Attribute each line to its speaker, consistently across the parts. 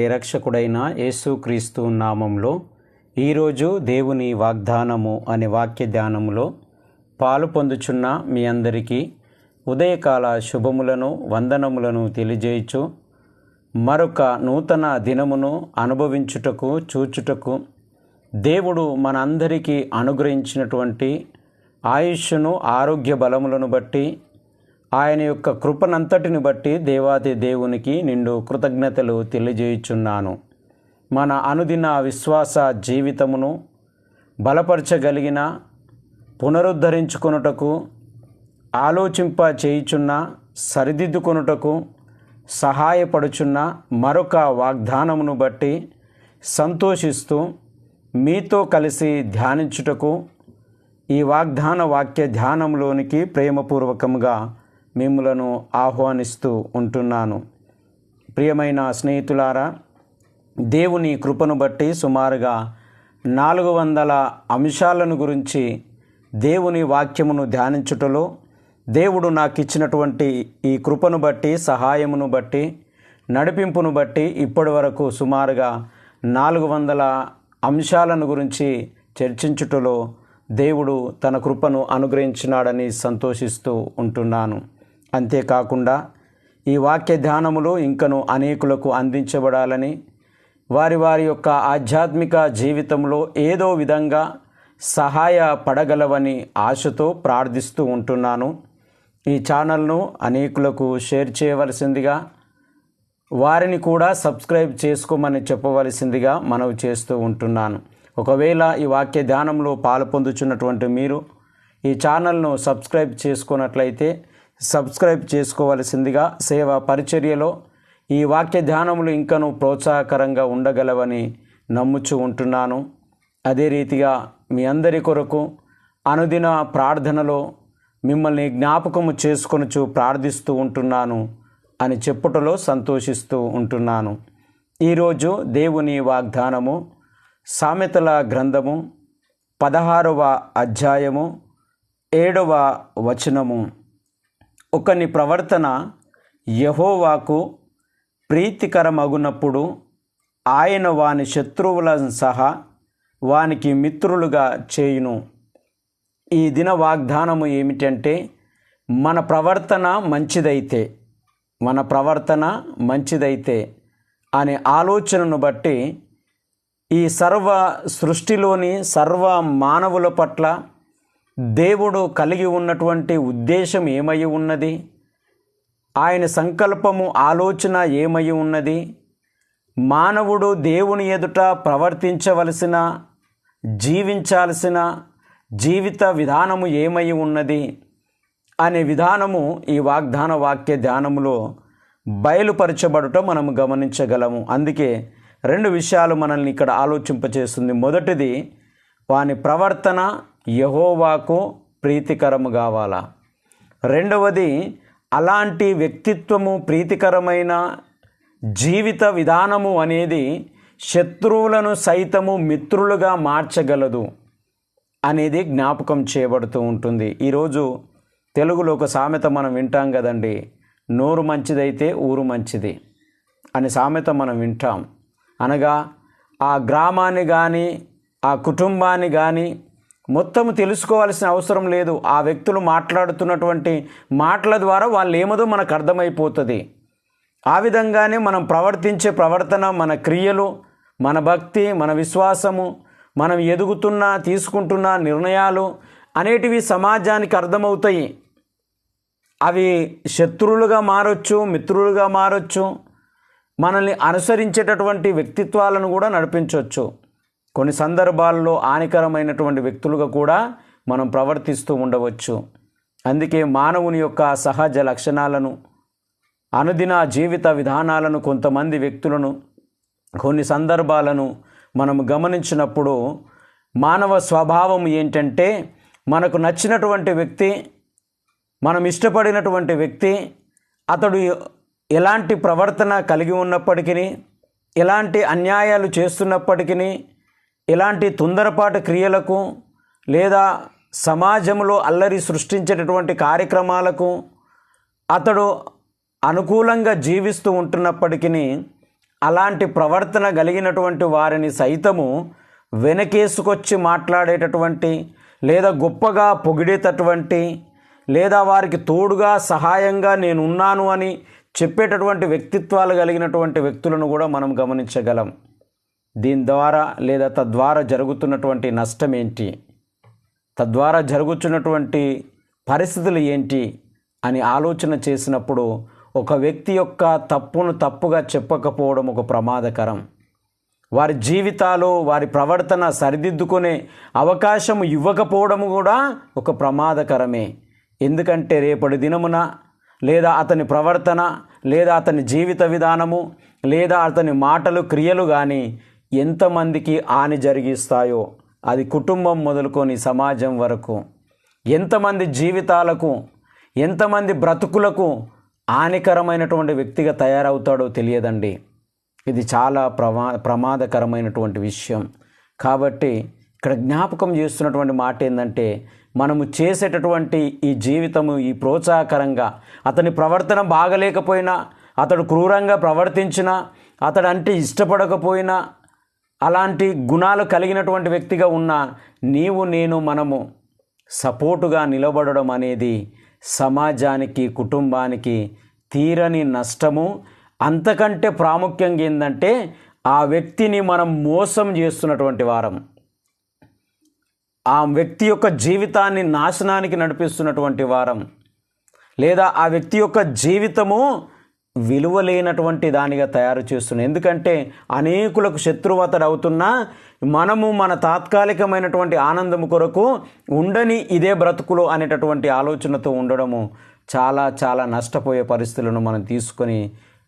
Speaker 1: ప్రేరక్షకుడైన యేసుక్రీస్తు నామంలో ఈరోజు దేవుని వాగ్దానము అనే వాక్య ధ్యానములో పాలు పొందుచున్న మీ అందరికీ ఉదయకాల శుభములను వందనములను తెలియజేయచ్చు మరొక నూతన దినమును అనుభవించుటకు చూచుటకు దేవుడు మనందరికీ అనుగ్రహించినటువంటి ఆయుష్ను ఆరోగ్య బలములను బట్టి ఆయన యొక్క కృపనంతటిని బట్టి దేవాది దేవునికి నిండు కృతజ్ఞతలు తెలియజేయుచున్నాను. మన అనుదిన విశ్వాస జీవితమును బలపరచగలిగిన పునరుద్ధరించుకొనుటకు ఆలోచింప చేయుచున్న సరిదిద్దుకొనుటకు సహాయపడుచున్న మరొక వాగ్దానమును బట్టి సంతోషిస్తూ మీతో కలిసి ధ్యానించుటకు ఈ వాగ్దాన వాక్య ధ్యానంలోనికి ప్రేమపూర్వకంగా మిమ్మలను ఆహ్వానిస్తూ ఉంటున్నాను. ప్రియమైన స్నేహితులారా దేవుని కృపను బట్టి సుమారుగా నాలుగు వందల అంశాలను గురించి దేవుని వాక్యమును ధ్యానించుటలో దేవుడు నాకు ఇచ్చినటువంటి ఈ కృపను బట్టి సహాయమును బట్టి నడిపింపును బట్టి ఇప్పటి వరకు సుమారుగా నాలుగు వందల అంశాలను గురించి చర్చించుటలో దేవుడు తన కృపను అనుగ్రహించినాడని సంతోషిస్తూ ఉంటున్నాను. అంతేకాకుండా ఈ వాక్య ధ్యానములు ఇంకను అనేకులకు అందించబడాలని వారి వారి యొక్క ఆధ్యాత్మిక జీవితంలో ఏదో విధంగా సహాయపడగలవని ఆశతో ప్రార్థిస్తూ ఉంటున్నాను. ఈ ఛానల్ను అనేకులకు షేర్ చేయవలసిందిగా వారిని కూడా సబ్స్క్రైబ్ చేసుకోమని చెప్పవలసిందిగా మనవి చేస్తూ ఉంటున్నాను. ఒకవేళ ఈ వాక్య ధ్యానంలో పాలు పొందుచున్నటువంటి మీరు ఈ ఛానల్ను సబ్స్క్రైబ్ చేసుకున్నట్లయితే సబ్స్క్రైబ్ చేసుకోవలసిందిగా సేవా పరిచర్యలో ఈ వాక్య ధ్యానములు ఇంకను ప్రోత్సాహకరంగా ఉండగలవని నమ్ముచూ ఉంటున్నాను. అదే రీతిగా మీ అందరి కొరకు అనుదిన ప్రార్థనలో మిమ్మల్ని జ్ఞాపకము చేసుకొనుచు ప్రార్థిస్తూ ఉంటున్నాను అని చెప్పుటలో సంతోషిస్తూ ఉంటున్నాను. ఈరోజు దేవుని వాగ్దానము సామెతల గ్రంథము పదహారవ అధ్యాయము ఏడవ వచనము. ఒకని ప్రవర్తన యహోవాకు ప్రీతికరమగునప్పుడు ఆయన వాని శత్రువులను సహా వానికి మిత్రులుగా చేయును. ఈ దిన వాగ్దానము ఏమిటంటే మన ప్రవర్తన మంచిదైతే మన ప్రవర్తన మంచిదైతే అనే ఆలోచనను బట్టి ఈ సర్వ సృష్టిలోని సర్వ మానవుల పట్ల దేవుడు కలిగి ఉన్నటువంటి ఉద్దేశం ఏమై ఉన్నది? ఆయన సంకల్పము ఆలోచన ఏమై ఉన్నది? మానవుడు దేవుని ఎదుట ప్రవర్తించవలసిన జీవించాల్సిన జీవిత విధానము ఏమై ఉన్నది? అనే విధానము ఈ వాగ్దాన వాక్య ధ్యానములో బయలుపరచబడుట మనము గమనించగలము. అందుకే రెండు విషయాలు మనల్ని ఇక్కడ ఆలోచింపచేస్తుంది. మొదటిది వాని ప్రవర్తన యహోవాకు ప్రీతికరము కావాలా? రెండవది అలాంటి వ్యక్తిత్వము ప్రీతికరమైన జీవిత విధానము అనేది శత్రువులను సైతము మిత్రులుగా మార్చగలదు అనేది జ్ఞాపకం చేయబడుతూ ఉంటుంది. ఈరోజు తెలుగులో ఒక సామెత మనం వింటాం కదండి నోరు మంచిదైతే ఊరు మంచిది అనే సామెత మనం వింటాం. అనగా ఆ గ్రామాన్ని కానీ ఆ కుటుంబాన్ని కానీ మొత్తం తెలుసుకోవాల్సిన అవసరం లేదు. ఆ వ్యక్తులు మాట్లాడుతున్నటువంటి మాటల ద్వారా వాళ్ళు ఏమదో మనకు అర్థమైపోతుంది. ఆ విధంగానే మనం ప్రవర్తించే ప్రవర్తన మన క్రియలు మన భక్తి మన విశ్వాసము మనం ఎదుగుతున్న తీసుకుంటున్న నిర్ణయాలు అనేటివి సమాజానికి అర్థమవుతాయి. అవి శత్రువులుగా మారొచ్చు మిత్రులుగా మారొచ్చు మనల్ని అనుసరించేటటువంటి వ్యక్తిత్వాలను కూడా నడిపించవచ్చు కొన్ని సందర్భాల్లో హానికరమైనటువంటి వ్యక్తులుగా కూడా మనం ప్రవర్తిస్తూ ఉండవచ్చు. అందుకే మానవుని యొక్క సహజ లక్షణాలను అనుదిన జీవిత విధానాలను కొంతమంది వ్యక్తులను కొన్ని సందర్భాలను మనం గమనించినప్పుడు మానవ స్వభావం ఏంటంటే మనకు నచ్చినటువంటి వ్యక్తి మనం ఇష్టపడినటువంటి వ్యక్తి అతడు ఎలాంటి ప్రవర్తన కలిగి ఉన్నప్పటికీ ఎలాంటి అన్యాయాలు చేస్తున్నప్పటికీ ఇలాంటి తొందరపాటు క్రియలకు లేదా సమాజంలో అల్లరి సృష్టించేటటువంటి కార్యక్రమాలకు అతడు అనుకూలంగా జీవిస్తూ ఉంటున్నప్పటికీ అలాంటి ప్రవర్తన కలిగినటువంటి వారిని సైతము వెనకేసుకొచ్చి మాట్లాడేటటువంటి లేదా గొప్పగా పొగిడేటటువంటి లేదా వారికి తోడుగా సహాయంగా నేను ఉన్నాను అని చెప్పేటటువంటి వ్యక్తిత్వాలు కలిగినటువంటి వ్యక్తులను కూడా మనం గమనించగలం. దీని ద్వారా లేదా తద్వారా జరుగుతున్నటువంటి నష్టం ఏంటి తద్వారా జరుగుతున్నటువంటి పరిస్థితులు ఏంటి? అని ఆలోచన చేసినప్పుడు ఒక వ్యక్తి యొక్క తప్పును తప్పుగా చెప్పకపోవడం ఒక ప్రమాదకరం. వారి జీవితాలు వారి ప్రవర్తన సరిదిద్దుకునే అవకాశం ఇవ్వకపోవడం కూడా ఒక ప్రమాదకరమే. ఎందుకంటే రేపటి దినమున లేదా అతని ప్రవర్తన లేదా అతని జీవిత విధానము లేదా అతని మాటలు క్రియలు కానీ ఎంతమందికి హాని జరిగిస్తాయో అది కుటుంబం మొదలుకొని సమాజం వరకు. ఎంతమంది జీవితాలకు ఎంతమంది బ్రతుకులకు హానికరమైనటువంటి వ్యక్తిగా తయారవుతాడో తెలియదండి. ఇది చాలా ప్రమా ప్రమాదకరమైనటువంటి విషయం. కాబట్టి ఇక్కడ జ్ఞాపకం చేస్తున్నటువంటి మాట ఏంటంటే మనము చేసేటటువంటి ఈ జీవితము ఈ ప్రోత్సాహకరంగా అతని ప్రవర్తన బాగలేకపోయినా అతడు క్రూరంగా ప్రవర్తించినా అతడు అంటే ఇష్టపడకపోయినా అలాంటి గుణాలు కలిగినటువంటి వ్యక్తిగా ఉన్న నీవు నేను మనము సపోర్టుగా నిలబడడం అనేది సమాజానికి కుటుంబానికి తీరని నష్టము. అంతకంటే ప్రాముఖ్యంగా ఏంటంటే ఆ వ్యక్తిని మనం మోసం చేస్తున్నటువంటి వారం. ఆ వ్యక్తి యొక్క జీవితాన్ని నాశనానికి నడిపిస్తున్నటువంటి వారం. లేదా ఆ వ్యక్తి యొక్క జీవితము విలువ లేనటువంటి దానిగా తయారు చేస్తున్నాం ఎందుకంటే అనేకులకు శత్రువతడు అవుతున్నా మనము మన తాత్కాలికమైనటువంటి ఆనందం కొరకు ఉండని ఇదే బ్రతుకులు అనేటటువంటి ఆలోచనతో ఉండడము చాలా చాలా నష్టపోయే పరిస్థితులను మనం తీసుకొని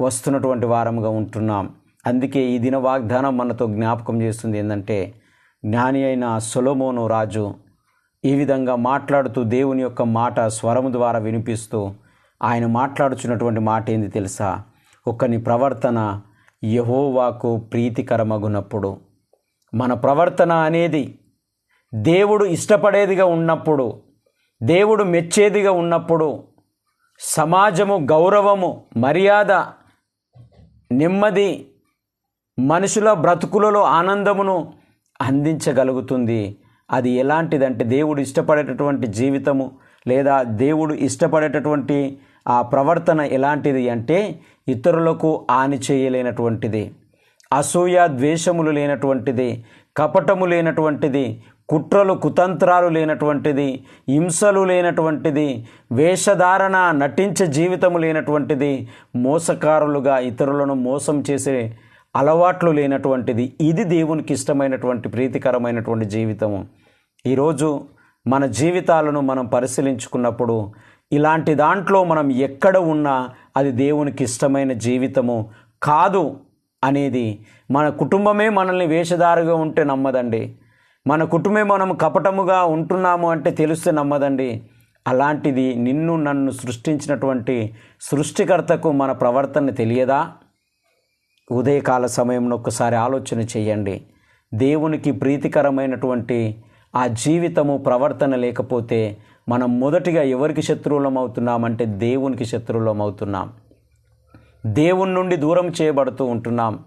Speaker 1: వస్తున్నటువంటి వారముగా ఉంటున్నాం. అందుకే ఈ దిన వాగ్దానం మనతో జ్ఞాపకం చేస్తుంది ఏంటంటే జ్ఞాని అయిన సొలమోను రాజు ఈ విధంగా మాట్లాడుతూ దేవుని యొక్క మాట స్వరము ద్వారా వినిపిస్తూ ఆయన మాట్లాడుచున్నటువంటి మాట ఏంది తెలుసా? ఒకని ప్రవర్తన యహోవాకు ప్రీతికరమగునప్పుడు మన ప్రవర్తన అనేది దేవుడు ఇష్టపడేదిగా ఉన్నప్పుడు దేవుడు మెచ్చేదిగా ఉన్నప్పుడు సమాజము గౌరవము మర్యాద నెమ్మది మనుషుల బ్రతుకులలో ఆనందమును అందించగలుగుతుంది. అది ఎలాంటిదంటే దేవుడు ఇష్టపడేటటువంటి జీవితము లేదా దేవుడు ఇష్టపడేటటువంటి ఆ ప్రవర్తన ఎలాంటిది అంటే ఇతరులకు హాని చేయలేనటువంటిది అసూయ ద్వేషములు లేనటువంటిది కపటము లేనటువంటిది కుట్రలు కుతంత్రాలు లేనటువంటిది హింసలు లేనటువంటిది వేషధారణ నటించే జీవితము లేనటువంటిది మోసకారులుగా ఇతరులను మోసం చేసే అలవాట్లు లేనటువంటిది. ఇది దేవునికి ఇష్టమైనటువంటి ప్రీతికరమైనటువంటి జీవితము. ఈరోజు మన జీవితాలను మనం పరిశీలించుకున్నప్పుడు ఇలాంటి దాంట్లో మనం ఎక్కడ ఉన్నా అది దేవునికి ఇష్టమైన జీవితము కాదు అనేది మన కుటుంబమే మనల్ని వేషధారుగా ఉంటే నమ్మదండి. మన కుటుంబమే మనం కపటముగా ఉంటున్నాము అంటే తెలిస్తే నమ్మదండి. అలాంటిది నిన్ను నన్ను సృష్టించినటువంటి సృష్టికర్తకు మన ప్రవర్తన తెలియదా? ఉదయకాల సమయంలో ఒక్కసారి ఆలోచన చేయండి. దేవునికి ప్రీతికరమైనటువంటి ఆ జీవితము ప్రవర్తన లేకపోతే మనం మొదటిగా ఎవరికి శత్రువులం అవుతున్నామంటే దేవునికి శత్రువులం అవుతున్నాం దేవుని నుండి దూరం చేయబడుతూ ఉంటున్నాం.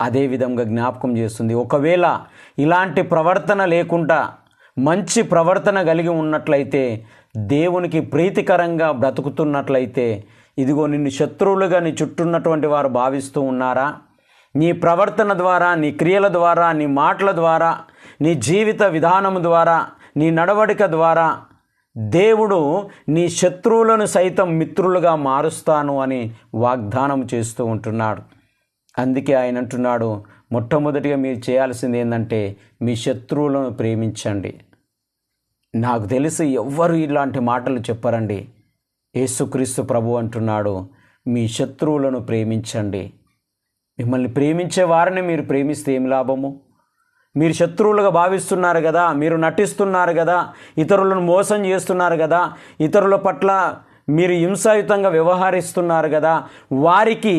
Speaker 1: అదే విధంగా జ్ఞాపకం చేస్తుంది. ఒకవేళ ఇలాంటి ప్రవర్తన లేకుండా మంచి ప్రవర్తన కలిగి ఉన్నట్లయితే దేవునికి ప్రీతికరంగా బ్రతుకుతున్నట్లయితే ఇదిగో నిన్ను శత్రువులుగా నీ చుట్టూన్నటువంటి వారు భావిస్తూ ఉన్నారా? నీ ప్రవర్తన ద్వారా నీ క్రియల ద్వారా నీ మాటల ద్వారా నీ జీవిత విధానం ద్వారా నీ నడవడిక ద్వారా దేవుడు నీ శత్రువులను సైతం మిత్రులుగా మారుస్తాను అని వాగ్దానం చేస్తూ ఉంటున్నాడు. అందుకే ఆయన అంటున్నాడు మొట్టమొదటిగా మీరు చేయాల్సింది ఏంటంటే మీ శత్రువులను ప్రేమించండి. నాకు తెలిసి ఎవ్వరు ఇలాంటి మాటలు చెప్పరండి. యేసుక్రీస్తు ప్రభు అంటున్నాడు మీ శత్రువులను ప్రేమించండి. మిమ్మల్ని ప్రేమించే వారిని మీరు ప్రేమిస్తే ఏం లాభము? మీరు శత్రువులుగా భావిస్తున్నారు కదా మీరు నటిస్తున్నారు కదా ఇతరులను మోసం చేస్తున్నారు కదా ఇతరుల పట్ల మీరు హింసాయుతంగా వ్యవహరిస్తున్నారు కదా వారికి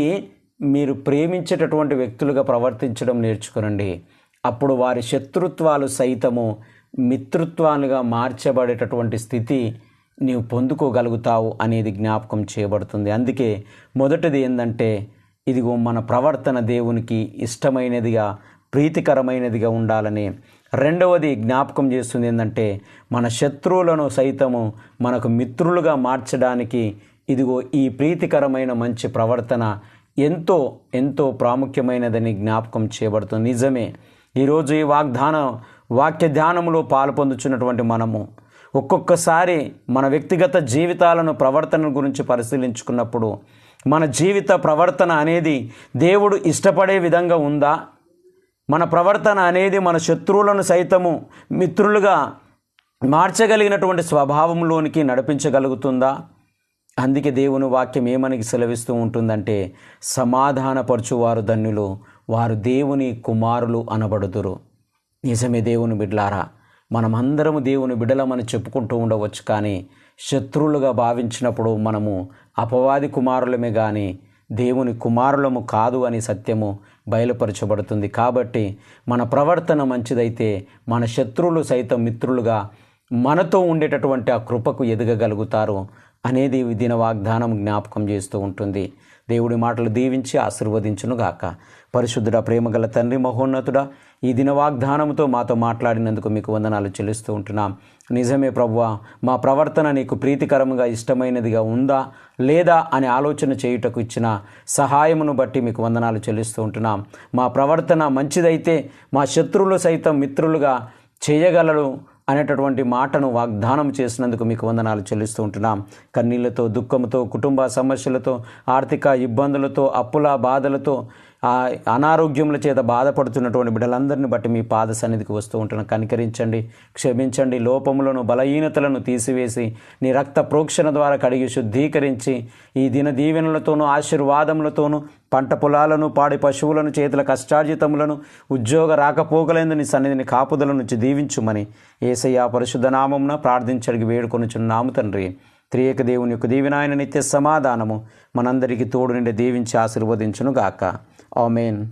Speaker 1: మీరు ప్రేమించేటటువంటి వ్యక్తులుగా ప్రవర్తించడం నేర్చుకునండి. అప్పుడు వారి శత్రుత్వాలు సైతము మిత్రుత్వాలుగా మార్చబడేటటువంటి స్థితి నీవు పొందుకోగలుగుతావు అనేది జ్ఞాపకం చేయబడుతుంది. అందుకే మొదటిది ఏంటంటే ఇదిగో మన ప్రవర్తన దేవునికి ఇష్టమైనదిగా ప్రీతికరమైనదిగా ఉండాలని రెండవది జ్ఞాపకం చేస్తుంది ఏంటంటే మన శత్రువులను సైతము మనకు మిత్రులుగా మార్చడానికి ఇదిగో ఈ ప్రీతికరమైన మంచి ప్రవర్తన ఎంతో ఎంతో ప్రాముఖ్యమైనదని జ్ఞాపకం చేయబడుతుంది. నిజమే. ఈరోజు ఈ వాగ్దాన వాక్య ధ్యానములో పాల్పొందుచున్నటువంటి మనము ఒక్కొక్కసారి మన వ్యక్తిగత జీవితాలను ప్రవర్తన గురించి పరిశీలించుకున్నప్పుడు మన జీవిత ప్రవర్తన అనేది దేవుడు ఇష్టపడే విధంగా ఉందా? మన ప్రవర్తన అనేది మన శత్రువులను సైతము మిత్రులుగా మార్చగలిగినటువంటి స్వభావంలోనికి నడిపించగలుగుతుందా? అందుకే దేవుని వాక్యం ఏమని సెలవిస్తూ ఉంటుందంటే సమాధానపరచువారు ధన్యులు వారు దేవుని కుమారులు అనబడుదురు. నిజమే దేవుని బిడ్లారా మనమందరము దేవుని బిడలమని చెప్పుకుంటూ ఉండవచ్చు కానీ శత్రువులుగా భావించినప్పుడు మనము అపవాది కుమారులమే కానీ దేవుని కుమారులము కాదు అని సత్యము బయలుపరచబడుతుంది. కాబట్టి మన ప్రవర్తన మంచిదైతే మన శత్రువులు సైతం మిత్రులుగా మనతో ఉండేటటువంటి ఆ కృపకు ఎదగగలుగుతారు అనేది దిన వాగ్దానం జ్ఞాపకం చేస్తూ ఉంటుంది. దేవుడి మాటలు దీవించి ఆశీర్వదించును గాక పరిశుద్ధుడ ప్రేమగల తండ్రి మహోన్నతుడ ఈ దిన వాగ్దానంతో మాతో మాట్లాడినందుకు మీకు వందనాలు చెల్లిస్తూ ఉంటున్నాం. నిజమే ప్రభువా మా ప్రవర్తన నీకు ప్రీతికరంగా ఇష్టమైనదిగా ఉందా లేదా అని ఆలోచన చేయుటకు ఇచ్చిన సహాయమును బట్టి మీకు వందనాలు చెల్లిస్తూ ఉంటున్నాం. మా ప్రవర్తన మంచిదైతే మా శత్రువులు సైతం మిత్రులుగా చేయగలరు అనేటటువంటి మాటను వాగ్దానం చేసినందుకు మీకు వందనాలు చెల్లిస్తూ ఉంటున్నాం. కన్నీళ్ళతో దుఃఖంతో కుటుంబ సమస్యలతో ఆర్థిక ఇబ్బందులతో అప్పుల బాధలతో ఆ అనారోగ్యముల చేత బాధపడుతున్నటువంటి బిడ్డలందరిని బట్టి మీ పాద సన్నిధికి వస్తూ ఉంటున్న కనికరించండి క్షమించండి లోపములను బలహీనతలను తీసివేసి నీ రక్త ప్రోక్షణ ద్వారా కడిగి శుద్ధీకరించి ఈ దిన దీవెనలతోనూ ఆశీర్వాదములతోనూ పంట పొలాలను పాడి పశువులను చేతుల కష్టార్జితములను ఉద్యోగ రాకపోకలేందు నీ సన్నిధిని కాపుదల నుంచి దీవించుమని ఏసయ్య పరిశుద్ధ నామమున ప్రార్థించడికి వేడుకొనుచున్నాము తండ్రి. త్రియేక దేవుని యొక్క దీవినాయన నిత్య సమాధానము మనందరికీ తోడు నుండి దీవించి ఆశీర్వదించునుగాక. ఆమెన్.